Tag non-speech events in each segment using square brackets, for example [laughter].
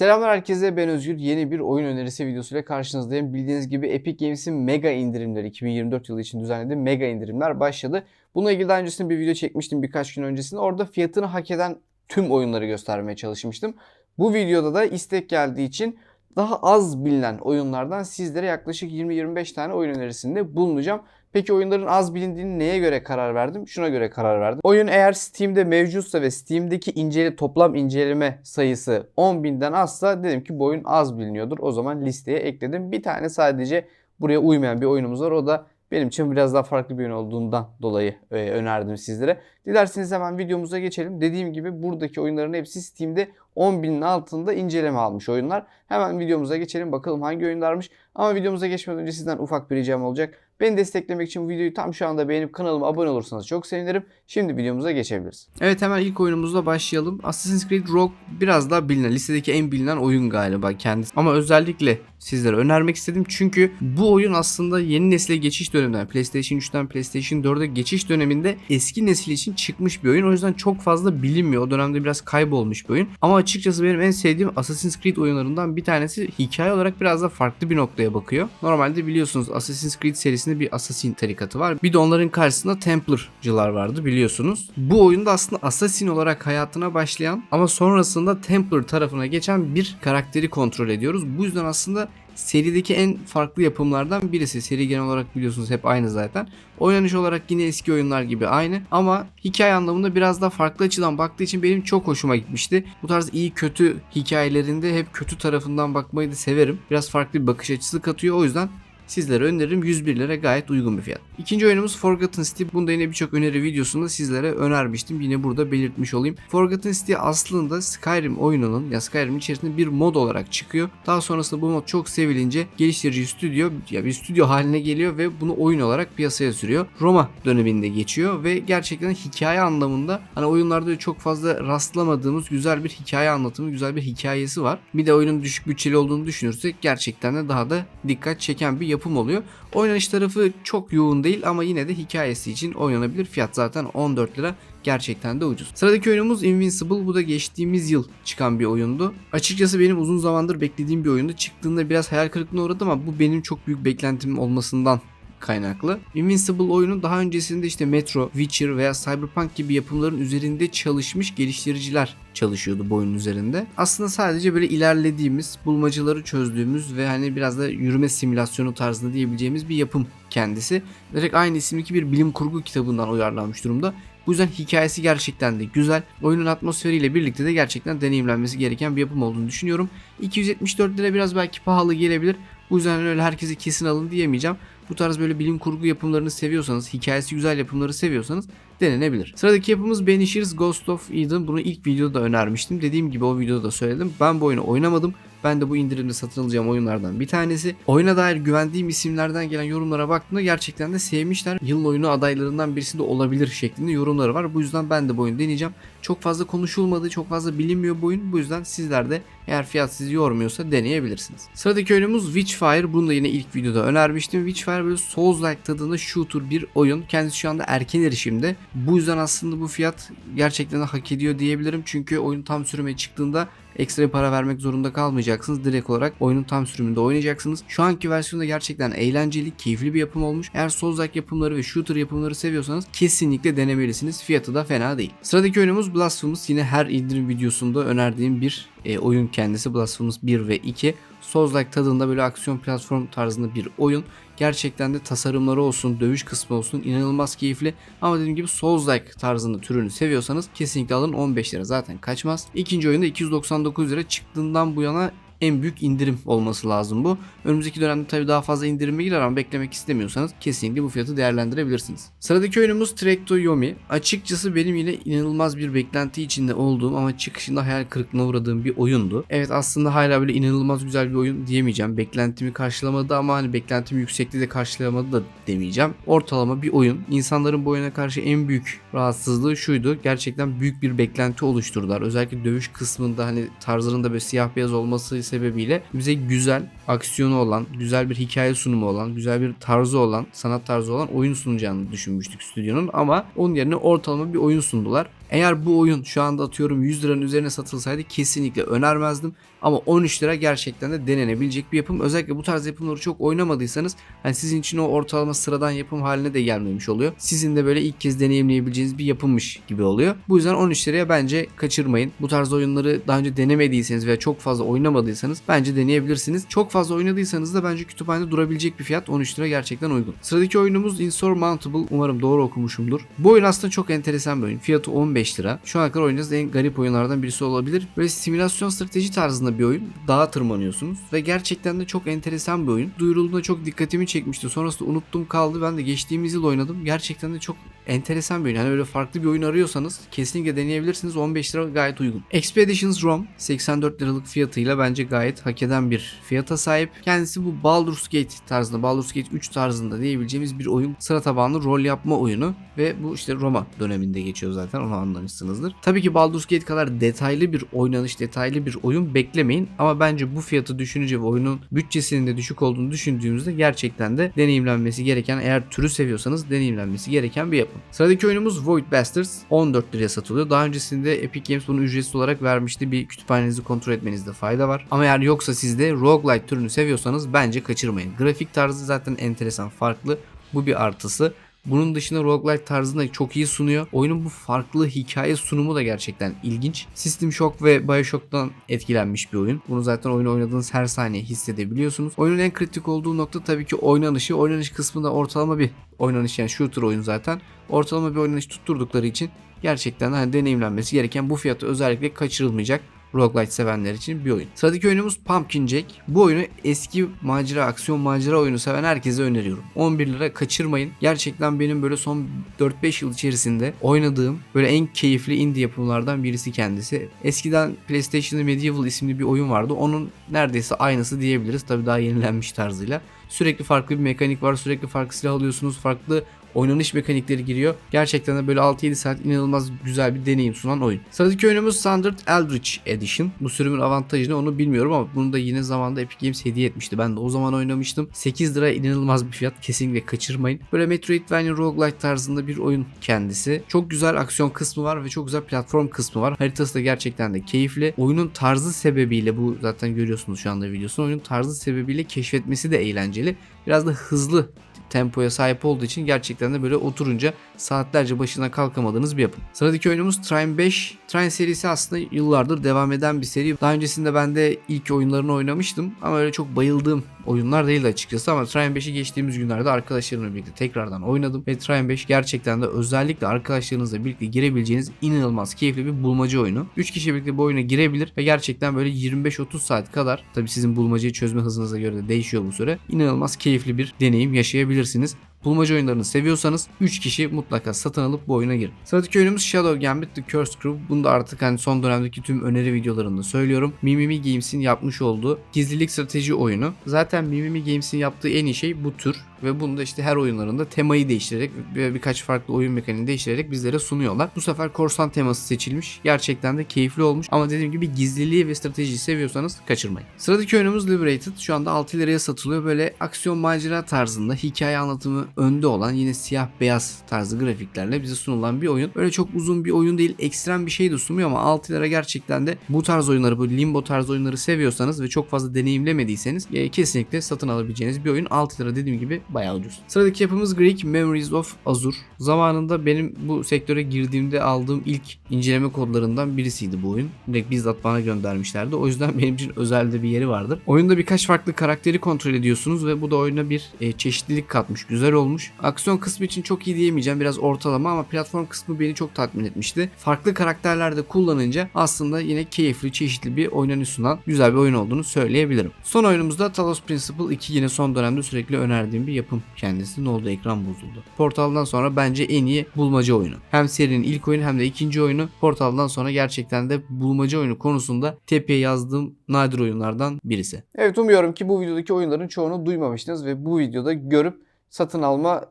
Selamlar herkese ben Özgür. Yeni bir oyun önerisi videosuyla karşınızdayım. Bildiğiniz gibi Epic Games'in mega indirimleri 2024 yılı için düzenlediği mega indirimler başladı. Bununla ilgili daha öncesinde bir video çekmiştim birkaç gün öncesinde. Orada fiyatını hak eden tüm oyunları göstermeye çalışmıştım. Bu videoda da istek geldiği için daha az bilinen oyunlardan sizlere yaklaşık 20-25 tane oyun önerisinde bulunacağım. Peki oyunların az bilindiğini neye göre karar verdim? Şuna göre karar verdim. Oyun eğer Steam'de mevcutsa ve Steam'deki incele, toplam inceleme sayısı 10.000'den azsa dedim ki bu oyun az biliniyordur. O zaman listeye ekledim. Bir tane sadece buraya uymayan bir oyunumuz var. O da benim için biraz daha farklı bir oyun olduğundan dolayı e, önerdim sizlere. Dilerseniz hemen videomuza geçelim. Dediğim gibi buradaki oyunların hepsi Steam'de 10.000'in altında inceleme almış oyunlar. Hemen videomuza geçelim bakalım hangi oyunlarmış. Ama videomuza geçmeden önce sizden ufak bir ricam olacak. Beni desteklemek için videoyu tam şu anda beğenip kanalıma abone olursanız çok sevinirim. Şimdi videomuza geçebiliriz. Evet hemen ilk oyunumuzla başlayalım. Assassin's Creed Rogue biraz daha bilinen, listedeki en bilinen oyun galiba kendisi. Ama özellikle sizlere önermek istedim çünkü bu oyun aslında yeni nesile geçiş döneminden PlayStation 3'ten PlayStation 4'e geçiş döneminde eski nesil için çıkmış bir oyun. O yüzden çok fazla bilinmiyor. O dönemde biraz kaybolmuş bir oyun. Ama açıkçası benim en sevdiğim Assassin's Creed oyunlarından bir tanesi hikaye olarak biraz da farklı bir noktaya bakıyor. Normalde biliyorsunuz Assassin's Creed serisinde bir Assassin tarikatı var. Bir de onların karşısında Templar'cılar vardı biliyorsunuz. Bu oyunda aslında Assassin olarak hayatına başlayan ama sonrasında Templar tarafına geçen bir karakteri kontrol ediyoruz. Bu yüzden aslında serideki en farklı yapımlardan birisi. Seri genel olarak biliyorsunuz hep aynı zaten. Oynanış olarak yine eski oyunlar gibi aynı ama hikaye anlamında biraz daha farklı açıdan baktığı için benim çok hoşuma gitmişti. Bu tarz iyi kötü hikayelerinde hep kötü tarafından bakmayı da severim. Biraz farklı bir bakış açısı katıyor o yüzden sizlere öneririm 101 lira gayet uygun bir fiyat. İkinci oyunumuz Forgotten City. Bunda yine birçok öneri videosunda sizlere önermiştim. Yine burada belirtmiş olayım. Forgotten City aslında Skyrim oyununun ya Skyrim içerisinde bir mod olarak çıkıyor. Daha sonrasında bu mod çok sevilince geliştirici stüdyo ya bir stüdyo haline geliyor ve bunu oyun olarak piyasaya sürüyor. Roma döneminde geçiyor ve gerçekten hikaye anlamında hani oyunlarda çok fazla rastlamadığımız güzel bir hikaye anlatımı, güzel bir hikayesi var. Bir de oyunun düşük bütçeli olduğunu düşünürsek gerçekten de daha da dikkat çeken bir yapım oluyor. Oynanış tarafı çok yoğun değil ama yine de hikayesi için oynanabilir. Fiyat zaten 14 lira. Gerçekten de ucuz. Sıradaki oyunumuz Invincible. Bu da geçtiğimiz yıl çıkan bir oyundu. Açıkçası benim uzun zamandır beklediğim bir oyundu. Çıktığında biraz hayal kırıklığına uğradım ama bu benim çok büyük beklentim olmasından kaynaklı. Invincible oyunu daha öncesinde işte Metro, Witcher veya Cyberpunk gibi yapımların üzerinde çalışmış geliştiriciler çalışıyordu bu oyunun üzerinde. Aslında sadece böyle ilerlediğimiz, bulmacaları çözdüğümüz ve hani biraz da yürüme simülasyonu tarzında diyebileceğimiz bir yapım kendisi. Direkt aynı isimdeki bir bilim kurgu kitabından uyarlanmış durumda. Bu yüzden hikayesi gerçekten de güzel. Oyunun atmosferiyle birlikte de gerçekten deneyimlenmesi gereken bir yapım olduğunu düşünüyorum. 274 lira biraz belki pahalı gelebilir. Bu yüzden öyle herkese kesin alın diyemeyeceğim. Bu tarz böyle bilim kurgu yapımlarını seviyorsanız, hikayesi güzel yapımları seviyorsanız denenebilir. Sıradaki yapımız Banishers Ghost of Eden. Bunu ilk videoda önermiştim. Dediğim gibi o videoda da söyledim. Ben bu oyunu oynamadım. Ben de bu indirimde satın alacağım oyunlardan bir tanesi. Oyuna dair güvendiğim isimlerden gelen yorumlara baktığımda gerçekten de sevmişler. Yılın oyunu adaylarından birisi de olabilir şeklinde yorumları var. Bu yüzden ben de bu oyunu deneyeceğim. Çok fazla konuşulmadı, çok fazla bilinmiyor bu oyun. Bu yüzden sizler de eğer fiyat sizi yormuyorsa deneyebilirsiniz. Sıradaki oyunumuz Witchfire. Bunu da yine ilk videoda önermiştim. Witchfire böyle Souls-like tadında shooter bir oyun. Kendisi şu anda erken erişimde. Bu yüzden aslında bu fiyat gerçekten hak ediyor diyebilirim. Çünkü oyun tam sürüme çıktığında ekstra para vermek zorunda kalmayacaksınız. Direkt olarak oyunun tam sürümünde oynayacaksınız. Şu anki versiyonda gerçekten eğlenceli, keyifli bir yapım olmuş. Eğer Souls-like yapımları ve shooter yapımları seviyorsanız kesinlikle denemelisiniz. Fiyatı da fena değil. Sıradaki oyunumuz Blasphemous. Yine her indirim videosunda önerdiğim bir e, oyun kendisi. Blasphemous 1 ve 2. Souls-like tadında böyle aksiyon platform tarzında bir oyun. Gerçekten de tasarımları olsun, dövüş kısmı olsun inanılmaz keyifli. Ama dediğim gibi Souls-like tarzında türünü seviyorsanız kesinlikle alın 15 lira zaten kaçmaz. İkinci oyunda 299 lira çıktığından bu yana en büyük indirim olması lazım bu. Önümüzdeki dönemde tabii daha fazla indirime girer ama beklemek istemiyorsanız kesinlikle bu fiyatı değerlendirebilirsiniz. Sıradaki oyunumuz Trecto Yomi. Açıkçası benim yine inanılmaz bir beklenti içinde olduğum ama çıkışında hayal kırıklığına uğradığım bir oyundu. Evet aslında hala böyle inanılmaz güzel bir oyun diyemeyeceğim. Beklentimi karşılamadı ama hani beklentim yüksekliği de karşılamadı da demeyeceğim. Ortalama bir oyun. İnsanların bu oyuna karşı en büyük rahatsızlığı şuydu. Gerçekten büyük bir beklenti oluşturdular. Özellikle dövüş kısmında hani tarzlarında böyle siyah beyaz olması sebebiyle bize güzel, aksiyonu olan, güzel bir hikaye sunumu olan, güzel bir tarzı olan, sanat tarzı olan oyun sunacağını düşünmüştük stüdyonun ama onun yerine ortalama bir oyun sundular. Eğer bu oyun şu anda atıyorum 100 liranın üzerine satılsaydı kesinlikle önermezdim. Ama 13 lira gerçekten de denenebilecek bir yapım. Özellikle bu tarz yapımları çok oynamadıysanız hani sizin için o ortalama sıradan yapım haline de gelmemiş oluyor. Sizin de böyle ilk kez deneyimleyebileceğiniz bir yapımmış gibi oluyor. Bu yüzden 13 liraya bence kaçırmayın. Bu tarz oyunları daha önce denemediyseniz veya çok fazla oynamadıysanız bence deneyebilirsiniz. Çok fazla oynadıysanız da bence kütüphanede durabilecek bir fiyat 13 lira gerçekten uygun. Sıradaki oyunumuz Insurmountable. Umarım doğru okumuşumdur. Bu oyun aslında çok enteresan bir oyun. Fiyatı 15 lira. Şu ana kadar oynadığınız en garip oyunlardan birisi olabilir. Böyle simülasyon strateji tarzında bir oyun. Dağa tırmanıyorsunuz ve gerçekten de çok enteresan bir oyun. Duyurulduğunda çok dikkatimi çekmişti. Sonrasında unuttum kaldı. Ben de geçtiğimiz yıl oynadım. Gerçekten de çok enteresan bir oyun. Hani böyle farklı bir oyun arıyorsanız kesinlikle deneyebilirsiniz. 15 lira gayet uygun. Expeditions Rome 84 liralık fiyatıyla bence gayet hak eden bir fiyata sahip. Kendisi bu Baldur's Gate tarzında, Baldur's Gate 3 tarzında diyebileceğimiz bir oyun. Sıra tabanlı rol yapma oyunu ve bu işte Roma döneminde geçiyor zaten onu anlamışsınızdır. Tabii ki Baldur's Gate kadar detaylı bir oynanış, detaylı bir oyun beklemeyin ama bence bu fiyatı düşününce ve oyunun bütçesinin de düşük olduğunu düşündüğümüzde gerçekten de deneyimlenmesi gereken eğer türü seviyorsanız deneyimlenmesi gereken bir yapım. Sıradaki oyunumuz Void Bastards 14 liraya satılıyor. Daha öncesinde Epic Games bunu ücretsiz olarak vermişti. Bir kütüphanenizi kontrol etmenizde fayda var. Ama eğer yoksa sizde roguelike türünü seviyorsanız bence kaçırmayın. Grafik tarzı zaten enteresan, farklı. Bu bir artısı. Bunun dışında roguelike tarzını da çok iyi sunuyor. Oyunun bu farklı hikaye sunumu da gerçekten ilginç. System Shock ve Bioshock'tan etkilenmiş bir oyun. Bunu zaten oyunu oynadığınız her saniye hissedebiliyorsunuz. Oyunun en kritik olduğu nokta tabii ki oynanışı. Oynanış kısmında ortalama bir oynanış yani shooter oyun zaten. Ortalama bir oynanış tutturdukları için gerçekten hani deneyimlenmesi gereken bu fiyatı özellikle kaçırılmayacak roguelite sevenler için bir oyun. Sıradaki oyunumuz Pumpkin Jack. Bu oyunu eski macera, aksiyon macera oyunu seven herkese öneriyorum. 11 lira kaçırmayın. Gerçekten benim böyle son 4-5 yıl içerisinde oynadığım böyle en keyifli indie yapımlardan birisi kendisi. Eskiden PlayStation'da Medieval isimli bir oyun vardı. Onun neredeyse aynısı diyebiliriz. Tabii daha yenilenmiş tarzıyla. Sürekli farklı bir mekanik var. Sürekli farklı silah alıyorsunuz. Farklı oynanış mekanikleri giriyor. Gerçekten de böyle 6-7 saat inanılmaz güzel bir deneyim sunan oyun. Sıradaki oyunumuz Standard Eldritch Edition. Bu sürümün avantajını onu bilmiyorum ama bunu da yine zamanda Epic Games hediye etmişti. Ben de o zaman oynamıştım. 8 lira inanılmaz bir fiyat. Kesinlikle kaçırmayın. Böyle Metroidvania roguelike tarzında bir oyun kendisi. Çok güzel aksiyon kısmı var ve çok güzel platform kısmı var. Haritası da gerçekten de keyifli. Oyunun tarzı sebebiyle bu zaten görüyorsunuz şu anda videosunu. Oyunun tarzı sebebiyle keşfetmesi de eğlenceli. Biraz da hızlı tempoya sahip olduğu için gerçekten de böyle oturunca saatlerce başına kalkamadığınız bir yapım. Sıradaki oyunumuz Trine 5. Trine serisi aslında yıllardır devam eden bir seri. Daha öncesinde ben de ilk oyunlarını oynamıştım ama öyle çok bayıldığım oyunlar değildi açıkçası ama Trine 5'i geçtiğimiz günlerde arkadaşlarımla birlikte tekrardan oynadım ve Trine 5 gerçekten de özellikle arkadaşlarınızla birlikte girebileceğiniz inanılmaz keyifli bir bulmaca oyunu. 3 kişi birlikte bu oyuna girebilir ve gerçekten böyle 25-30 saat kadar tabi sizin bulmacayı çözme hızınıza göre de değişiyor bu süre. İnanılmaz keyifli bir deneyim yaşayabilirsiniz kullanabilirsiniz. Bulmaca oyunlarını seviyorsanız 3 kişi mutlaka satın alıp bu oyuna girin. Sıradaki oyunumuz Shadow Gambit The Cursed Crew. Bunu da artık hani son dönemdeki tüm öneri videolarında söylüyorum. Mimimi Games'in yapmış olduğu gizlilik strateji oyunu. Zaten Mimimi Games'in yaptığı en iyi şey bu tür ve bunu da işte her oyunlarında temayı değiştirerek ve birkaç farklı oyun mekaniğini değiştirerek bizlere sunuyorlar. Bu sefer korsan teması seçilmiş. Gerçekten de keyifli olmuş ama dediğim gibi gizliliği ve stratejiyi seviyorsanız kaçırmayın. Sıradaki oyunumuz Liberated. Şu anda 6 liraya satılıyor. Böyle aksiyon macera tarzında hikaye anlatımı önde olan yine siyah beyaz tarzı grafiklerle bize sunulan bir oyun. Böyle çok uzun bir oyun değil. Ekstrem bir şey de sunmuyor ama 6 lira gerçekten de bu tarz oyunları bu limbo tarz oyunları seviyorsanız ve çok fazla deneyimlemediyseniz e, kesinlikle satın alabileceğiniz bir oyun. 6 lira dediğim gibi bayağı ucuz. Sıradaki yapımız Greek Memories of Azure. Zamanında benim bu sektöre girdiğimde aldığım ilk inceleme kodlarından birisiydi bu oyun. Direkt bizzat bana göndermişlerdi. O yüzden [laughs] benim için özel de bir yeri vardır. Oyunda birkaç farklı karakteri kontrol ediyorsunuz ve bu da oyuna bir e, çeşitlilik katmış. Güzel olmuş. Aksiyon kısmı için çok iyi diyemeyeceğim. Biraz ortalama ama platform kısmı beni çok tatmin etmişti. Farklı karakterlerde kullanınca aslında yine keyifli, çeşitli bir oynanış sunan güzel bir oyun olduğunu söyleyebilirim. Son oyunumuzda Talos Principle 2 yine son dönemde sürekli önerdiğim bir yapım kendisi. Ne oldu ekran bozuldu. Portal'dan sonra bence en iyi bulmaca oyunu. Hem serinin ilk oyunu hem de ikinci oyunu. Portal'dan sonra gerçekten de bulmaca oyunu konusunda tepeye yazdığım nadir oyunlardan birisi. Evet umuyorum ki bu videodaki oyunların çoğunu duymamıştınız ve bu videoda görüp satın alma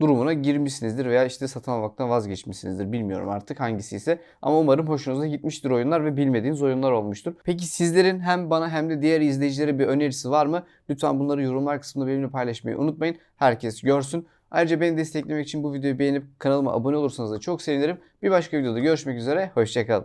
durumuna girmişsinizdir veya işte satın almaktan vazgeçmişsinizdir. Bilmiyorum artık hangisi ise. Ama umarım hoşunuza gitmiştir oyunlar ve bilmediğiniz oyunlar olmuştur. Peki sizlerin hem bana hem de diğer izleyicilere bir önerisi var mı? Lütfen bunları yorumlar kısmında benimle paylaşmayı unutmayın. Herkes görsün. Ayrıca beni desteklemek için bu videoyu beğenip kanalıma abone olursanız da çok sevinirim. Bir başka videoda görüşmek üzere. Hoşçakalın.